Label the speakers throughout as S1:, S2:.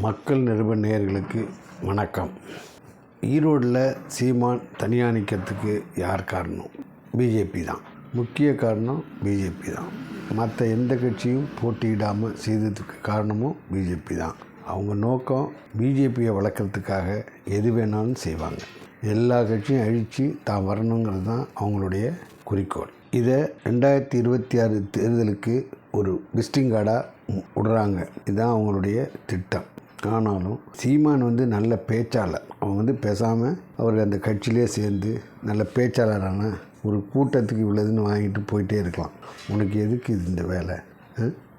S1: மக்கள் நிருப நேயர்களுக்கு வணக்கம். ஈரோடில் சீமான் தனியாக நிற்கிறதுக்கு யார் காரணம்? பிஜேபி தான். முக்கிய காரணம் பிஜேபி தான். மற்ற எந்த கட்சியும் போட்டியிடாமல் செய்ததுக்கு காரணமும் பிஜேபி தான். அவங்க நோக்கம் பிஜேபியை வளர்க்குறதுக்காக எது வேணாலும் செய்வாங்க. எல்லா கட்சியும் அழித்து தான் வரணுங்கிறது தான் அவங்களுடைய குறிக்கோள். இதை ரெண்டாயிரத்தி இருபத்தி ஆறு தேர்தலுக்கு ஒரு விசிட்டிங் கார்டாக விடுறாங்க இதுதான் அவங்களுடைய திட்டம். ஆனாலும் சீமான் வந்து நல்ல பேச்சாளர். அவன் வந்து பேசாமல் அவர் அந்த கட்சியிலே சேர்ந்து நல்ல பேச்சாளரான ஒரு கூட்டத்துக்கு இவ்வளோதுன்னு வாங்கிட்டு போயிட்டே இருக்கலாம். உனக்கு எதுக்கு இது இந்த வேலை?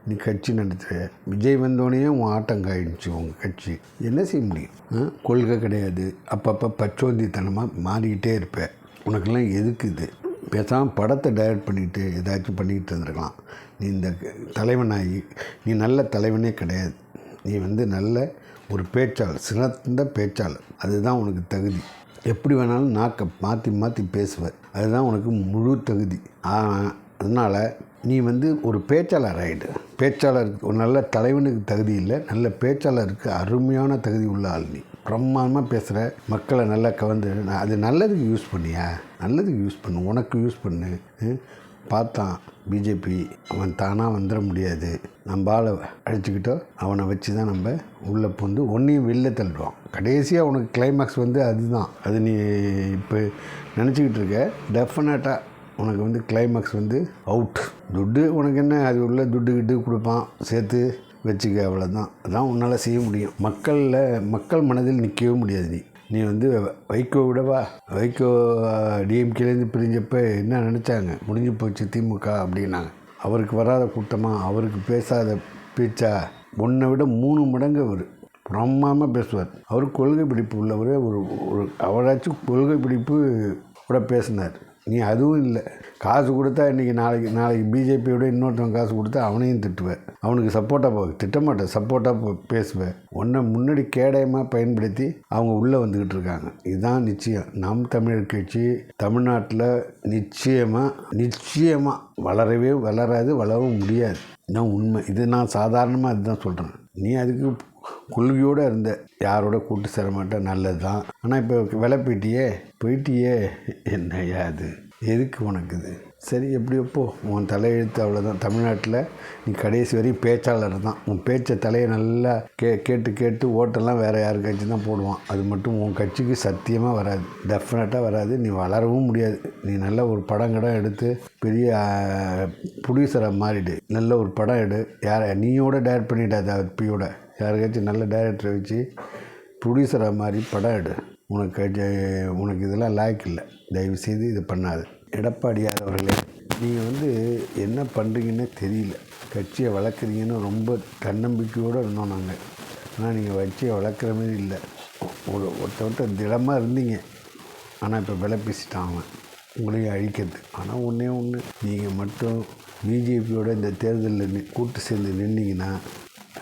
S1: நீ கட்சி நடத்துகிற விஜய் வந்தோடனே உன் ஆட்டம் காயிடுச்சு உங்கள் கட்சி. என்ன செய்ய முடியும்? ஆ? கொள்கை கிடையாது. அப்பப்போ பச்சோந்தித்தனமாக மாறிக்கிட்டே இருப்ப. உனக்கெல்லாம் எதுக்கு இது? பேசாமல் படத்தை டைரக்ட் பண்ணிட்டு ஏதாச்சும் பண்ணிக்கிட்டு இருந்திருக்கலாம். நீ இந்த தலைவனாகி நீ நல்ல தலைவனே கிடையாது. நீ வந்து நல்ல ஒரு பேச்சாளர் சிறந்த பேச்சாளர். அதுதான் உனக்கு தகுதி. எப்படி வேணாலும் நாக்கை மாற்றி மாற்றி பேசுவார் அதுதான் உனக்கு முழு தகுதி. அதனால் நீ வந்து ஒரு பேச்சாளர் ஆகிடு பேச்சாளருக்கு ஒரு நல்ல தலைவனுக்கு தகுதி இல்லை. நல்ல பேச்சாளருக்கு அருமையான தகுதி உள்ள ஆள் நீ. பிரம்மாண்டமாக பேசுகிற மக்களை நல்லா கவர்ந்து அது நல்லதுக்கு யூஸ் பண்ணியா? நல்லதுக்கு யூஸ் பண்ணு. உனக்கு யூஸ் பண்ணு. ம்? பார்த்தான். பிஜேபி அவன் தானாக வந்துட முடியாது. நம்ம ஆளை அவனை வச்சு தான் நம்ம உள்ளே புந்து ஒன்றையும் வெளில தள்ளுவான் கடைசியாக உனக்கு கிளைமேக்ஸ் வந்து அதுதான். அது நீ இப்போ நினச்சிக்கிட்டு இருக்க டெஃபினட்டாக உனக்கு வந்து கிளைமேக்ஸ் வந்து அவுட் துட்டு உனக்கு என்ன? அது உள்ள துட்டு கிட்டு கொடுப்பான். சேர்த்து வச்சுக்க அவ்வளோதான் அதான் உன்னால் செய்ய முடியும். மக்களில் மக்கள் மனதில் நிற்கவே முடியாது நீ. நீ வந்து வைகோ விடவா? வைகோ டிஎம்கேலேருந்து பிரிஞ்சப்போ என்ன நினச்சாங்க? முடிஞ்சு போச்சு திமுக அப்படின்னாங்க. அவருக்கு வராத கூட்டமாக அவருக்கு பேசாத பேச்சா? உன்னை விட மூணு மடங்கு அவர். பிரம்மாமல் பேசுவார். அவர் கொள்கை பிடிப்பு உள்ளவர் ஒரு ஒரு அவராச்சும் கொள்கை பிடிப்பு கூட பேசினார். நீ அதுவும் இல்லை. காசு கொடுத்தா இன்றைக்கி நாளைக்கு நாளைக்கு பிஜேபியோட இன்னொருத்தவன் காசு கொடுத்தா அவனையும் திட்டுவேன். அவனுக்கு சப்போர்ட்டாக போ திட்டமாட்டேன் சப்போர்ட்டாக பேசுவேன். உன்னை முன்னாடி கேடயமாக பயன்படுத்தி அவங்க உள்ளே வந்துக்கிட்டு இருக்காங்க. இதுதான் நிச்சயம். நம் தமிழர் கட்சி தமிழ்நாட்டில் நிச்சயமாக நிச்சயமாக வளரவே வளராது வளரவும் முடியாது. இதுதான் உண்மை. இது நான் சாதாரணமாக இதுதான் சொல்கிறேன் நீ அதுக்கு கொள்கையோடு இருந்த. யாரோட கூட்டு சேர நல்லது தான் ஆனால் இப்போ விலை போயிட்டியே? போயிட்டியே என்னையா அது? எதுக்கு உனக்கு இது? சரி எப்படியப்போ உன் தலையெழுத்து அவ்வளோதான் தமிழ்நாட்டில் நீ கடைசி வரையும் பேச்சாளர் தான். உன் பேச்சை தலையை நல்லா கே கேட்டு கேட்டு ஓட்டெல்லாம் வேறு யார் கட்சி தான் போடுவான். அது மட்டும் உன் கட்சிக்கு சத்தியமாக வராது. டெஃபினட்டாக வராது. நீ வளரவும் முடியாது. நீ நல்ல ஒரு படம் கடம் எடுத்து பெரிய ப்ரொடியூசராக மாறிடு. நல்ல ஒரு படம் எடு. யாரை நீயோட டேரக்ட் பண்ணிட்டாத பியோட. யாருக்காச்சும் நல்ல டைரக்டரை வச்சு ப்ரொடியூசராக மாதிரி படம் எடு. உனக்கு உனக்கு இதெல்லாம் லாய்க்கு இல்லை. தயவு செய்து இது பண்ணாது. எடப்பாடியார் அவர்களே நீங்கள் வந்து என்ன பண்ணுறீங்கன்னே தெரியல. கட்சியை வளர்க்குறீங்கன்னு ரொம்ப தன்னம்பிக்கையோடு இருந்தோம் நாங்கள் ஆனால் நீங்கள் கட்சியை வளர்க்குற மாதிரி இல்லை. ஒரு ஒருத்தவட்ட திடமாக இருந்தீங்க. ஆனால் இப்போ விலை பேசிட்டான் அவன். உங்களையும் அழிக்கிறது. ஆனால் ஒன்றே ஒன்று நீங்கள் மட்டும் பிஜேபியோட இந்த தேர்தலில் கூட்டு சேர்ந்து நின்னீங்கன்னா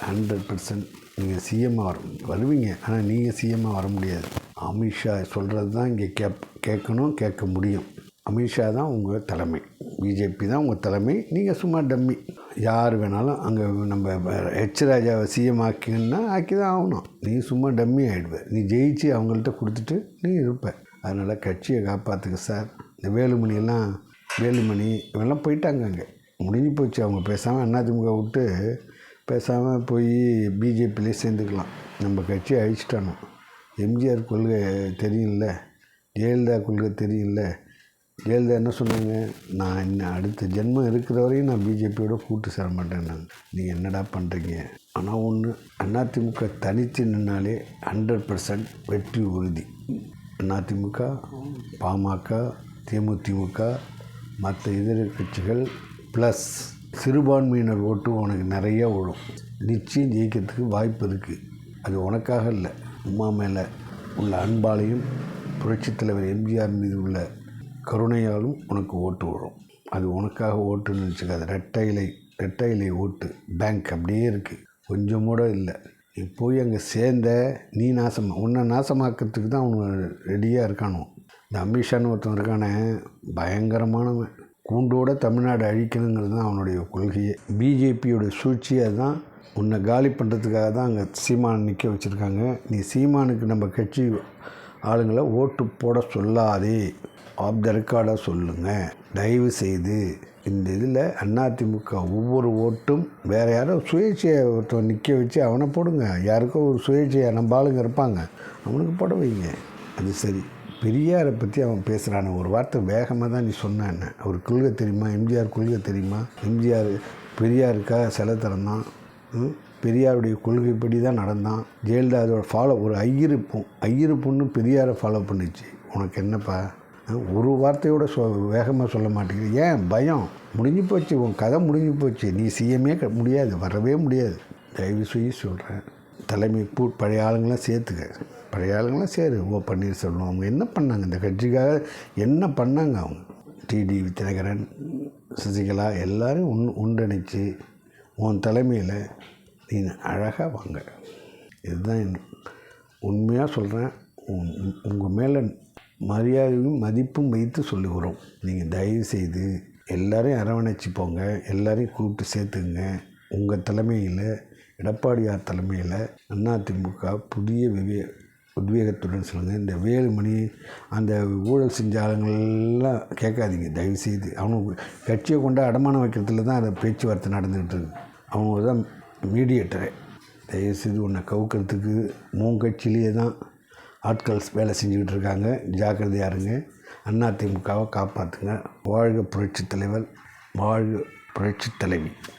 S1: ஹண்ட்ரட் பர்சன்ட் நீங்கள் சிஎம்மாக வர வருவீங்க. ஆனால் நீங்கள் சிஎம்மாக வர முடியாது. அமித்ஷா சொல்கிறது தான் இங்கே கேப் கேட்கணும் கேட்க முடியும். அமித்ஷா தான் உங்கள் தலைமை. பிஜேபி தான் உங்கள் தலைமை. நீங்கள் சும்மா டம்மி. யார் வேணாலும் அங்கே நம்ம ஹெச் ராஜாவை சிஎம் ஆக்கினா ஆக்கி தான் ஆகணும். நீ சும்மா டம்மி ஆகிடுவேன் நீ ஜெயிச்சு அவங்கள்ட்ட கொடுத்துட்டு நீ இருப்ப. அதனால் கட்சியை காப்பாற்றுக்க சார். இந்த வேலுமணியெல்லாம் வேலுமணி இவெல்லாம் போயிட்டாங்க அங்கே. முடிஞ்சு போச்சு. அவங்க பேசாமல் அதிமுக விட்டு பேசாமல் போய் பிஜேபியிலே சேர்ந்துக்கலாம். நம்ம கட்சியை அழிச்சிட்டானோ? எம்ஜிஆர் கொள்கை தெரியும்ல. ஜெயலலிதா கொள்கை தெரியும்ல. ஜெயலலிதா என்ன சொன்னாங்க? நான் இன்னும் அடுத்த ஜென்மம் இருக்கிற வரையும் நான் பிஜேபியோட கூட்டு சேர மாட்டேன்னாங்க நீங்கள் என்னடா பண்ணுறீங்க ஆனால் ஒன்று அதிமுக தனித்து நின்னாலே ஹண்ட்ரட் பர்சன்ட் வெற்றி உறுதி. அதிமுக பாமக தேமுதிமுக மற்ற இதர கட்சிகள் ப்ளஸ் சிறுபான்மையினர் ஓட்டு உனக்கு நிறையா விழும் நிச்சயம் ஜெயிக்கிறதுக்கு வாய்ப்பு இருக்குது அது உனக்காக இல்லை உமா மேலே உள்ள அன்பாலையும் புரட்சித் தலைவர் எம்ஜிஆர் மீது உள்ள கருணையாலும் உனக்கு ஓட்டு வரும் அது உனக்காக ஓட்டுன்னு வச்சுக்காது ரெட்டை இலை ரெட்டை இலை ஓட்டு. பேங்க் அப்படியே இருக்குது கொஞ்சம் கூட இல்லை. நீ போய் அங்கே சேர்ந்த நீ நாசமா உன்னை நாசமாக்கிறதுக்கு தான் அவனு ரெடியாக இருக்கானோ. இந்த அமித்ஷான்னு ஒருத்தன் இருக்கானே பயங்கரமானவன். கூண்டோட தமிழ்நாடு அழிக்கணுங்கிறது தான் அவனுடைய கொள்கையே. பிஜேபியோட சூழ்ச்சி அதுதான் உன்னை காலி பண்ணுறதுக்காக தான் அங்கே சீமான் நிற்க வச்சுருக்காங்க. நீ சீமானுக்கு நம்ம கட்சி ஆளுங்களை ஓட்டு போட சொல்லாதே. ஆஃப் த ரெக்கார்டாக சொல்லுங்கள் தயவு செய்து இந்த இதில் அதிமுக ஒவ்வொரு ஓட்டும் வேறு யாரோ சுயேட்சையை ஒருத்தன் நிற்க வச்சு அவனை போடுங்க. யாருக்கோ ஒரு சுயேட்சையை நம்ம ஆளுங்க இருப்பாங்க. அவனுக்கு போட வைங்க. அது சரி. பெரியாரை பற்றி அவன் பேசுகிறான ஒரு வார்த்தை வேகமாக தான் நீ சொன்ன அவர் கொள்கை தெரியுமா? எம்ஜிஆர் கொள்கை தெரியுமா? எம்ஜிஆர் பெரியாருக்காக சிலை திறந்தான் ம்? பெரியாருடைய கொள்கைப்படி தான் நடந்தான். ஜெயலலிதா அதோட ஃபாலோ ஒரு ஐயரு பொ ஐயரு பொண்ணு பெரியாரை ஃபாலோ பண்ணுச்சு. உனக்கு என்னப்பா? ஒரு வார்த்தையோட சொ வேகமாக சொல்ல மாட்டேங்குது ஏன்? பயம். முடிஞ்சு போச்சு. உன் கதை முடிஞ்சு போச்சு. நீ சிஎம்ஏ முடியாது. வரவே முடியாது. தயவு செய்ய சொல்கிறேன் தலைமை பூ பழைய ஆளுங்களாம் சேர்த்துக்க. பழைய ஆளுங்களாம் சேரு. ஓ பன்னீர்செல்வம். அவங்க என்ன பண்ணாங்க? இந்த கட்சிக்காக என்ன பண்ணாங்க அவங்க? டிடி வித்தினகரன் சசிகலா எல்லோரும் ஒன் ஒன்றிணைச்சு உன் தலைமையில் நீ அழகாக வாங்க. இதுதான் உண்மையாக சொல்கிறேன் உங்கள் மேலே மரியாதையும் மதிப்பும் வைத்து சொல்லுகிறோம். நீங்கள் தயவு செய்து எல்லாரையும் அரவணைச்சு போங்க. எல்லாரையும் கூப்பிட்டு சேர்த்துங்க உங்கள் தலைமையில் எடப்பாடியார் தலைமையில் அதிமுக புதிய விவே உத்வேகத்துடன் சொல்லுங்கள் இந்த வேலுமணி அந்த ஊழல் செஞ்ச ஆளுங்களெல்லாம் கேட்காதீங்க. தயவுசெய்து அவனுக்கு கட்சியை கொண்டு அடமானம் வைக்கிறதுல தான் அந்த பேச்சுவார்த்தை நடந்துகிட்டு இருக்கு. அவங்க தான் மீடியேட்டரே. தயவுசெய்து உன்னை கவுக்கிறதுக்கு மூங்கட்சியிலேயே தான் ஆட்கள் வேலை செஞ்சுக்கிட்டு இருக்காங்க. ஜாக்கிரதையாக இருங்க. அதிமுகவை காப்பாற்றுங்க வாழ்க புரட்சித் தலைவர் வாழ்க புரட்சித் தலைவி.